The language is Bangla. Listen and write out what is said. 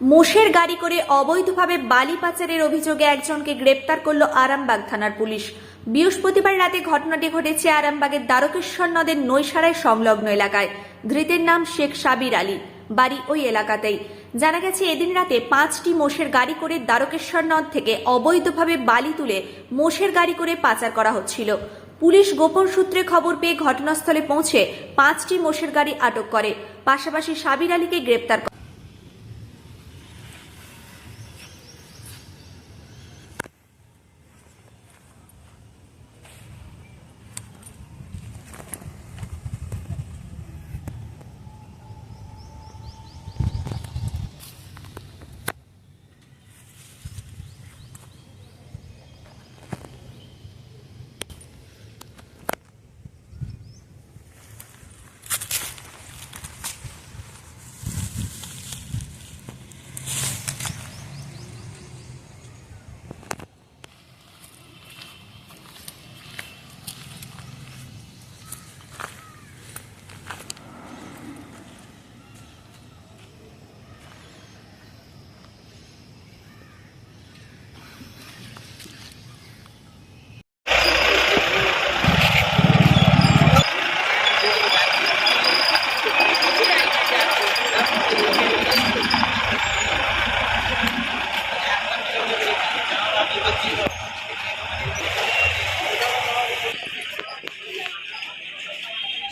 মোষের গাড়ি করে অবৈধভাবে বালি পাচারের অভিযোগে একজনকে গ্রেপ্তার করল আরামবাগ থানার পুলিশ। বৃহস্পতিবার রাতে ঘটনাটি ঘটেছে আরামবাগের দ্বারকেশ্বর নদের নৈশারায় সংলগ্ন এলাকায়। ধৃতের নাম শেখ সাবির আলী। বাড়ি ওই এলাকাতেই। জানা গেছে, এদিন রাতে পাঁচটি মোষের গাড়ি করে দ্বারকেশ্বর নদ থেকে অবৈধভাবে বালি তুলে মোষের গাড়ি করে পাচার করা হচ্ছিল। পুলিশ গোপন সূত্রে খবর পেয়ে ঘটনাস্থলে পৌঁছে পাঁচটি মোষের গাড়ি আটক করে। পাশাপাশি সাবির আলীকে গ্রেপ্তার করে